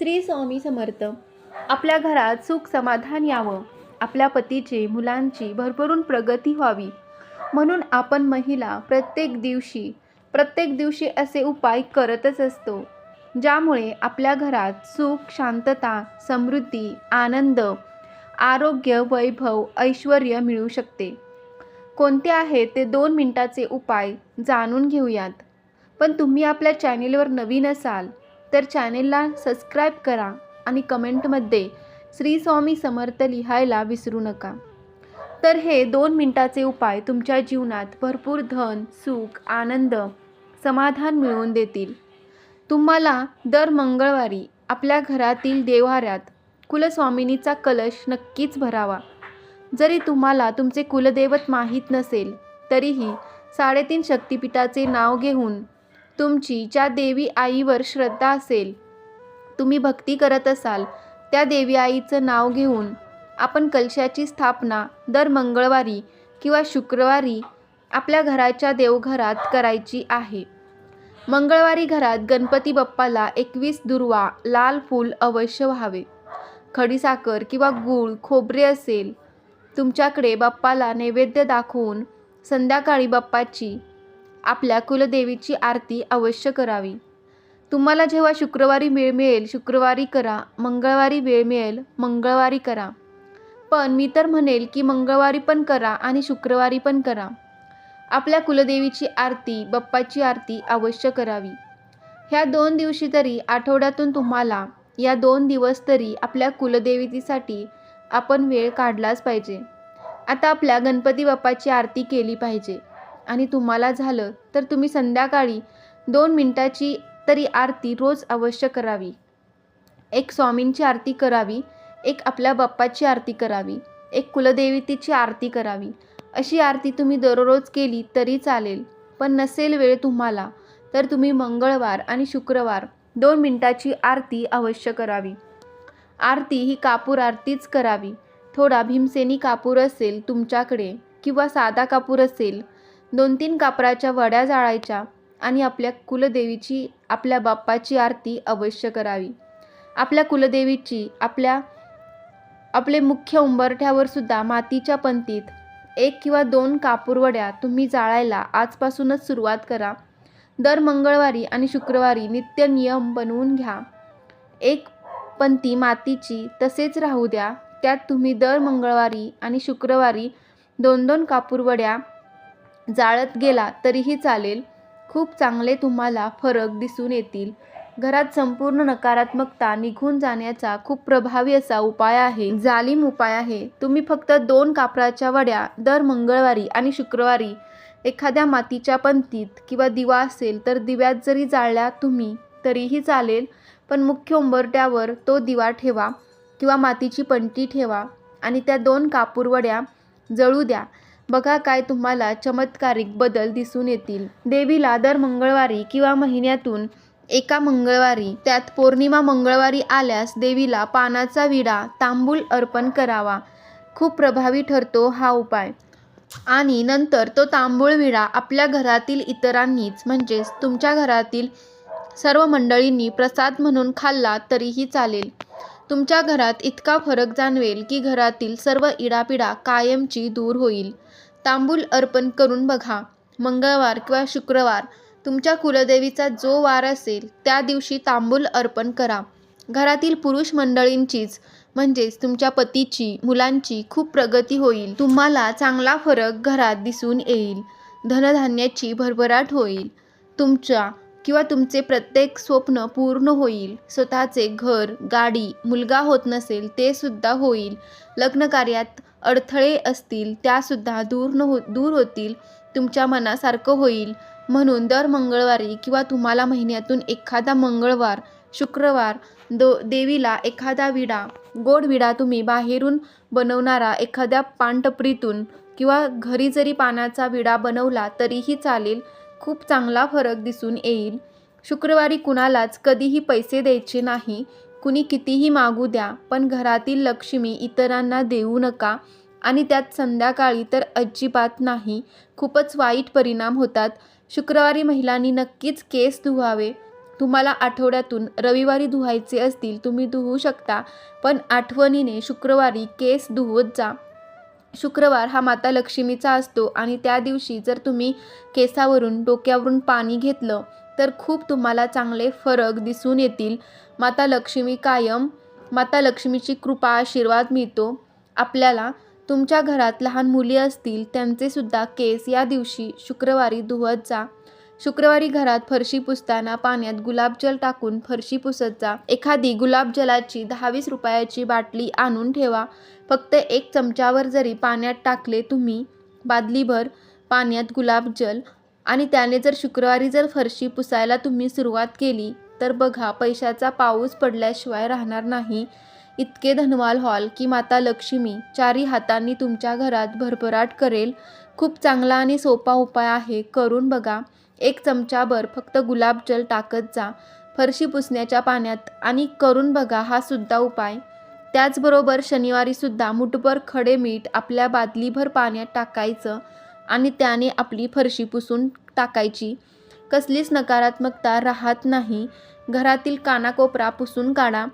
श्री स्वामी समर्थ. आपल्या घरात सुख समाधान यावं. आपल्या पतीचे मुलांची भरभरून प्रगती व्हावी. म्हणून आपण महिला प्रत्येक दिवशी प्रत्येक दिवशी असे उपाय करतच असतो. ज्यामुळे आपल्या घरात सुख शांतता समृद्धी आनंद आरोग्य वैभव ऐश्वर मिळू शकते. कोणते आहेत ते दोन मिनटाचे उपाय जाणून घेऊयात. पण तुम्ही आपल्या चॅनेलवर नवीन असाल तर चॅनेलला सबस्क्राईब करा आणि कमेंटमध्ये श्री स्वामी समर्थ लिहायला विसरू नका. तर हे दोन मिनटाचे उपाय तुमच्या जीवनात भरपूर धन सुख आनंद समाधान मिळवून देतील. तुम्हाला दर मंगळवारी आपल्या घरातील देव्हाऱ्यात कुलस्वामिनीचा कलश नक्कीच भरावा. जरी तुम्हाला तुमचे कुलदैवत माहीत नसेल तरीही साडेतीन शक्तिपीठाचे नाव घेऊन तुमची ज्या देवी आईवर श्रद्धा असेल तुम्ही भक्ती करत असाल त्या देवी आईचं नाव घेऊन आपण कलशाची स्थापना दर मंगळवारी किंवा शुक्रवारी आपल्या घराच्या देवघरात करायची आहे. मंगळवारी घरात गणपती बाप्पाला एकवीस दुर्वा लाल फूल अवश्य व्हावे. खडीसाखर किंवा गूळ खोबरे असेल तुमच्याकडे बाप्पाला नैवेद्य दाखवून संध्याकाळी बाप्पाची आपल्या कुलदेवीची आरती अवश्य करावी. तुम्हाला जेव्हा शुक्रवारी वेळ मिळेल शुक्रवारी करा मंगळवारी वेळ मिळेल मंगळवारी करा. पण मी तर म्हणेल की मंगळवारी पण करा आणि शुक्रवारी पण करा. आपल्या कुलदेवीची आरती बप्पाची आरती अवश्य करावी. ह्या दोन दिवशी तरी आठवड्यातून तुम्हाला या दोन दिवस तरी आपल्या कुलदेवीसाठी आपण वेळ काढलाच पाहिजे. आता आपल्या गणपती बाप्पाची आरती केली पाहिजे. आणि तुम्हाला झालं तर तुम्ही संध्याकाळी दोन मिनटाची तरी आरती रोज अवश्य करावी. एक स्वामींची आरती करावी एक आपल्या बाप्पाची आरती करावी एक कुलदेवतेची आरती करावी. अशी आरती तुम्ही दररोज केली तरी चालेल पण नसेल वेळ तुम्हाला तर तुम्ही मंगळवार आणि शुक्रवार दोन मिनटाची आरती अवश्य करावी. आरती ही कापूर आरतीच करावी. थोडा भीमसेनी कापूर असेल तुमच्याकडे किंवा साधा कापूर असेल दोन तीन कापराच्या वड्या जाळायच्या आणि आपल्या कुलदेवीची आपल्या बाप्पाची आरती अवश्य करावी. आपल्या कुलदेवीची आपल्या आपले मुख्य उंबरठ्यावर सुद्धा मातीच्या पंतीत एक किंवा दोन कापूरवड्या तुम्ही जाळायला आजपासूनच सुरुवात करा. दर मंगळवारी आणि शुक्रवारी नित्य नियम बनवून घ्या. एक पंती मातीची तसेच राहू द्या. त्यात तुम्ही दर मंगळवारी आणि शुक्रवारी दोन दोन कापूरवड्या जाळत गेला तरीही चालेल. खूप चांगले तुम्हाला फरक दिसून येतील. घरात संपूर्ण नकारात्मकता निघून जाण्याचा खूप प्रभावी असा उपाय आहे. जालिम उपाय आहे. तुम्ही फक्त दोन कापराच्या वड्या दर मंगळवारी आणि शुक्रवारी एखाद्या मातीच्या पंतीत किंवा दिवा असेल तर दिव्यात जरी जाळल्या तुम्ही तरीही चालेल. पण मुख्य उंबरट्यावर तो दिवा ठेवा किंवा मातीची पंटी ठेवा आणि त्या दोन कापूरवड्या जळू द्या. बघा काय तुम्हाला चमत्कारिक बदल दिसून येतील. देवीला दर मंगळवारी किंवा महिन्यातून एका मंगळवारी त्यात पौर्णिमा मंगळवारी आल्यास देवीला पानाचा विडा तांबूल अर्पण करावा. खूप प्रभावी ठरतो हा उपाय. आणि नंतर तो तांबूळ विडा आपल्या घरातील इतरांनीच म्हणजेच तुमच्या घरातील सर्व मंडळींनी प्रसाद म्हणून खाल्ला तरीही चालेल. तुमच्या घरात इतका फरक जाणवेल की घरातील सर्व इडापिडा कायमची दूर होईल. तांबूल अर्पण करून बघा. मंगळवार किंवा शुक्रवार तुमच्या कुलदेवीचा जो वार असेल त्या दिवशी तांबूल अर्पण करा. घरातील पुरुष मंडळींचीच म्हणजेच तुमच्या पतीची मुलांची खूप प्रगती होईल. तुम्हाला चांगला फरक घरात दिसून येईल. धनधान्याची भरभराट होईल. तुमच्या किंवा तुमचे प्रत्येक स्वप्न पूर्ण होईल. स्वतःचे घर गाडी मुलगा होत नसेल ते सुद्धा होईल. लग्नकार्यात अडथळे असतील त्यासुद्धा दूर न हो दूर होतील तुमच्या मनासारखं होईल. म्हणून दर मंगळवारी किंवा तुम्हाला महिन्यातून एखादा मंगळवार शुक्रवार दो देवीला एखादा विडा गोड विडा तुम्ही बाहेरून बनवणारा एखाद्या पानटपरीतून किंवा घरी जरी पानाचा विडा बनवला तरीही चालेल खूप चांगला फरक दिसून येईल. शुक्रवारी कुणालाच कधीही पैसे द्यायचे नाही कुणी कितीही मागू द्या पण घरातील लक्ष्मी इतरांना देऊ नका आणि त्यात संध्याकाळी तर अजिबात नाही. खूपच वाईट परिणाम होतात. शुक्रवारी महिलांनी नक्कीच केस धुवावे. तुम्हाला आठवड्यातून रविवारी धुवायचे असतील तुम्ही धुवू शकता पण आठवणीने शुक्रवारी केस धुवत जा. शुक्रवार हा माता लक्ष्मीचा असतो आणि त्या दिवशी जर तुम्ही केसावरून डोक्यावरून पाणी घेतलं तर खूप तुम्हाला चांगले फरक दिसून येतील. माता लक्ष्मी कायम माता लक्ष्मीची कृपा आशीर्वाद मिळतो. आपल्याला तुमच्या घरात लहान मुली असतील त्यांचे सुद्धा केस या दिवशी शुक्रवारी धुवत जा. शुक्रवारी घरात फरशी पुसताना पाण्यात गुलाबजल टाकून फरशी पुसत जा. एखादी गुलाबजलाची दहावीस रुपयाची बाटली आणून ठेवा. फक्त एक चमच्यावर जरी पाण्यात टाकले तुम्ही बादलीभर पाण्यात गुलाबजल आणि त्याने जर शुक्रवारी जर फरशी पुसायला तुम्ही सुरुवात केली तर बघा पैशाचा पाऊस पडल्याशिवाय राहणार नाही. इतके धनवाल हॉल की माता लक्ष्मी चारी हातांनी तुमच्या घरात भरभराट करेल. खूप चांगला आणि सोपा उपाय आहे करून बघा. एक चमचाभर फक्त गुलाबजल टाकत जा. फरशी पुसण्याच्या पाण्यात आणि करून बघा हा सुद्धा उपाय. त्याचबरोबर शनिवारीसुद्धा मुठभर खडे मीठ आपल्या बादलीभर पाण्यात टाकायचं. आणि त्याने आपली फरशी पुसून टाकायची. कसलीच नकारात्मकता राहत नाही. घरातील कानाकोपरा पुसून काढा.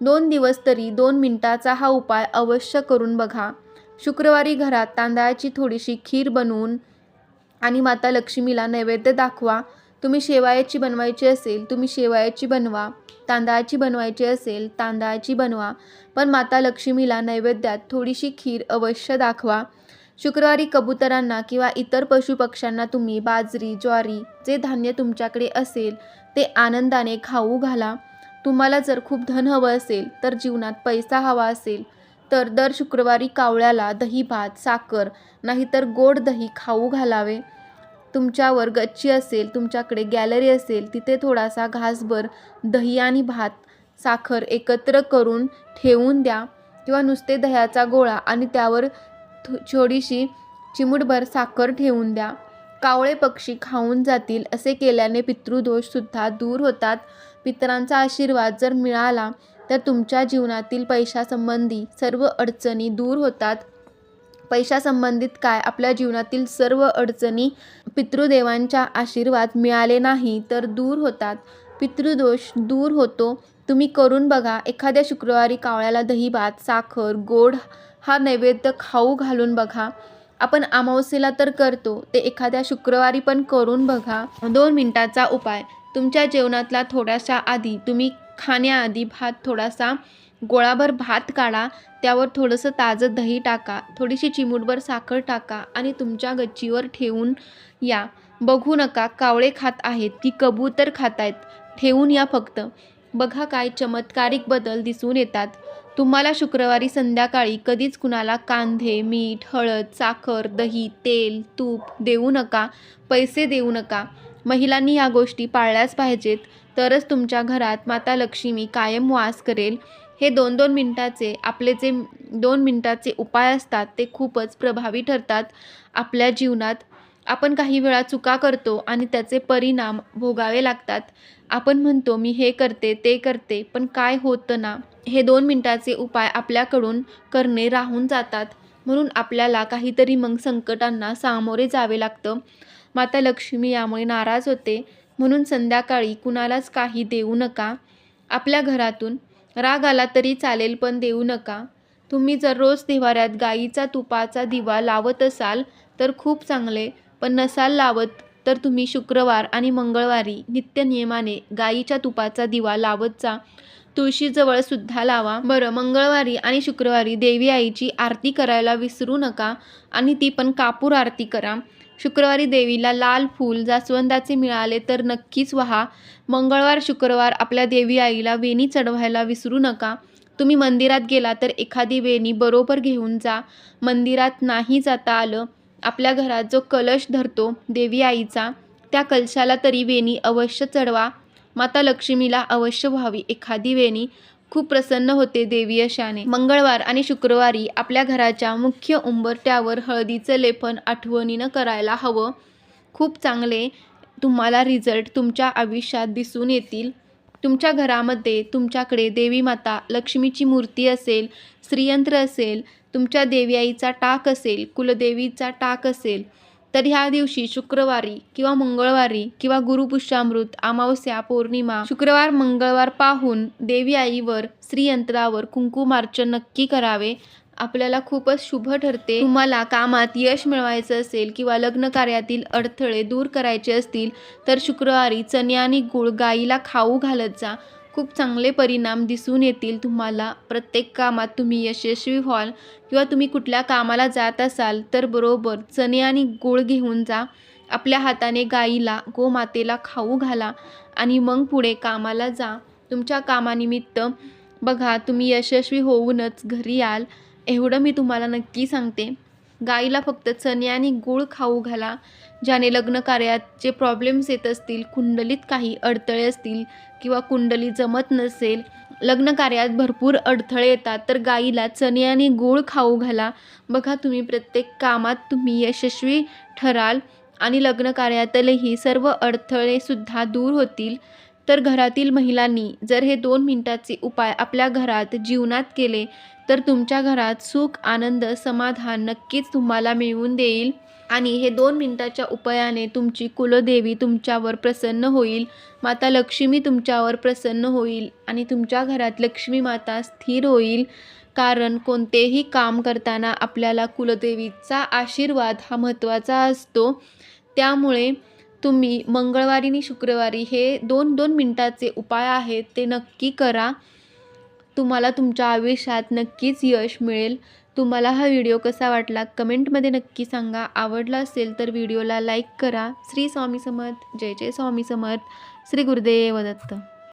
दोन दिवस तरी दोन मिनिटाचा हा उपाय अवश्य करून बघा. शुक्रवारी घरात तांदळाची थोडीशी खीर बनवून आणि माता लक्ष्मीला नैवेद्य दाखवा. तुम्ही शेवायाची बनवायची असेल तुम्ही शेवायाची बनवा. तांदळाची बनवायची असेल तांदळाची बनवा. पण माता लक्ष्मीला नैवेद्यात थोडीशी खीर अवश्य दाखवा. शुक्रवारी कबुतरांना किंवा इतर पशुपक्ष्यांना तुम्ही बाजरी ज्वारी जे धान्य तुमच्याकडे असेल ते आनंदाने खाऊ घाला. तुम्हाला जर खूप धन हवं असेल तर जीवनात पैसा हवा असेल तर दर शुक्रवारी कावळ्याला दही भात साखर नाहीतर गोड दही खाऊ घालावे. तुमच्यावर गच्ची असेल तुमच्याकडे गॅलरी असेल तिथे थोडासा घासभर दही आणि भात साखर एकत्र करून ठेवून द्या किंवा नुसते दह्याचा गोळा आणि त्यावर थोडीशी चिमूटभर साखर ठेवून द्या. कावळे पक्षी खाऊन जातील असे केल्याने पितृदोषसुद्धा दूर होतात. पितरांचा आशीर्वाद जर मिळाला तर तुमच्या जीवनातील पैशासंबंधी सर्व अडचणी दूर होतात. पैशासंबंधित काय? आपल्या जीवनातील सर्व अडचणी पितृदेवांच्या आशीर्वाद मिळाले नाही तर दूर होतात. पितृदोष दूर होतो. तुम्ही करून बघा एखाद्या शुक्रवारी कावळ्याला दही भात साखर गोड हा नैवेद्य खाऊ घालून बघा. आपण अमावस्येला तर करतो ते एखाद्या शुक्रवारी पण करून बघा. दोन मिनटाचा उपाय. तुमच्या जेवणातला थोड्याशा आधी तुम्ही खाण्याआधी भात थोडासा गोळाभर भात काढा त्यावर थोडंसं ताजं दही टाका थोडीशी चिमूटभर साखर टाका आणि तुमच्या गच्चीवर ठेवून या. बघू नका कावळे खात आहेत की कबूतर खात आहेत ठेवून या फक्त. बघा काय चमत्कारिक बदल दिसून येतात. तुम्हाला शुक्रवारी संध्याकाळी कधीच कुणाला कांदे मीठ हळद साखर दही तेल तूप देऊ नका पैसे देऊ नका. महिलांनी या गोष्टी पाळल्याच पाहिजेत. तरच तुमच्या घरात माता लक्ष्मी कायम वास करेल. हे दोन दोन मिनटाचे आपले जे दोन मिनटाचे उपाय असतात ते खूपच प्रभावी ठरतात. आपल्या जीवनात आपण काही वेळा चुका करतो आणि त्याचे परिणाम भोगावे लागतात. आपण म्हणतो मी हे करते ते करते पण काय होतं ना? हे दोन मिनटाचे उपाय आपल्याकडून करणे राहून जातात. म्हणून आपल्याला काहीतरी मग संकटांना सामोरे जावे लागतं. माता लक्ष्मी यामुळे नाराज होते. म्हणून संध्याकाळी कुणालाच काही देऊ नका. आपल्या घरातून राग आला तरी चालेल पण देऊ नका. तुम्ही जर रोज देवाऱ्यात गाईचा तुपाचा दिवा लावत असाल तर खूप चांगले. पण नसाल लावत तर तुम्ही शुक्रवार आणि मंगळवारी नित्यनियमाने गाईच्या तुपाचा दिवा लावत जा तुळशीजवळ सुद्धा लावा. बरं मंगळवारी आणि शुक्रवारी देवी आईची आरती करायला विसरू नका आणि ती पण कापूर आरती करा. शुक्रवारी देवीला लाल फूल जास्वंदाचे मिळाले तर नक्कीच व्हा. मंगळवार शुक्रवार आपल्या देवी आईला वेणी चढवायला विसरू नका. तुम्ही मंदिरात गेला तर एखादी वेणी बरोबर घेऊन जा. मंदिरात नाही जाता आलं. आपल्या घरात जो कलश धरतो देवी आईचा त्या कलशाला तरी वेणी अवश्य चढवा. माता लक्ष्मीला अवश्य व्हावी. एखादी वेणी खूप प्रसन्न होते देवी अशाने मंगळवार आणि शुक्रवारी आपल्या घराच्या मुख्य उंबरट्यावर हळदीचं लेपन आठवणीनं करायला हवं. खूप चांगले तुम्हाला रिझल्ट तुमच्या आयुष्यात दिसून येतील. तुमच्या घरामध्ये तुमच्याकडे देवी माता लक्ष्मीची मूर्ती असेल श्रीयंत्र असेल तुमच्या देवी आईचा टाक असेल कुलदेवीचा टाक असेल तर ह्या दिवशी शुक्रवारी किंवा मंगळवारी किंवा गुरुपुष्यामृत अमावस्या पौर्णिमा शुक्रवार मंगळवार पाहून देवी आईवर श्रीयंत्रावर कुंकुमार्चन नक्की करावे. आपल्याला खूपच शुभ ठरते. तुम्हाला कामात यश मिळवायचं असेल किंवा लग्न कार्यातील अडथळे दूर करायचे असतील तर शुक्रवारी चणे आणि गुळ गाईला खाऊ घालत जा. खूप चांगले परिणाम दिसून येतील तुम्हाला. प्रत्येक कामात तुम्ही यशस्वी व्हाल किंवा तुम्ही कुठल्या कामाला जात असाल तर बरोबर चणे आणि गूळ घेऊन जा. आपल्या हाताने गाईला गोमातेला खाऊ घाला आणि मग पुढे कामाला जा. तुमच्या कामानिमित्त बघा तुम्ही यशस्वी होऊनच घरी याल. एवढं मी तुम्हाला नक्की सांगते. गाईला फक्त चणे आणि गूळ खाऊ घाला ज्याने लग्न कार्यात जे प्रॉब्लेम्स येत असतील कुंडलीत काही अडथळे असतील किंवा कुंडली जमत नसेल लग्न कार्यात भरपूर अडथळे येतात तर गाईला चणे आणि गूळ खाऊ घाला. बघा तुम्ही प्रत्येक कामात तुम्ही यशस्वी ठराल आणि लग्न कार्यातलेही सर्व अडथळेसुद्धा दूर होतील. तर घरातील महिलांनी जर हे दोन मिनिटाचे उपाय आपल्या घरात जीवनात केले तर तुमच्या घरात सुख आनंद समाधान नक्कीच तुम्हाला मिळवून देईल. आणि हे दोन मिनिटाच्या उपायाने तुमची कुलदेवी तुमच्यावर प्रसन्न होईल माता लक्ष्मी तुमच्यावर प्रसन्न होईल आणि तुमच्या घरात लक्ष्मी माता स्थिर होईल. कारण कोणतेही काम करताना आपल्याला कुलदेवीचा आशीर्वाद हा महत्त्वाचा असतो. त्यामुळे तुम्ही मंगळवारी आणि शुक्रवारी हे दोन दोन मिनटाचे उपाय आहेत ते नक्की करा. तुम्हाला तुमच्या आयुष्यात नक्कीच यश मिळेल. तुम्हाला हा व्हिडिओ कसा वाटला कमेंटमध्ये नक्की सांगा. आवडला असेल तर व्हिडिओला लाईक करा. श्री स्वामी समर्थ. जय जय स्वामी समर्थ. श्री गुरुदेव दत्त.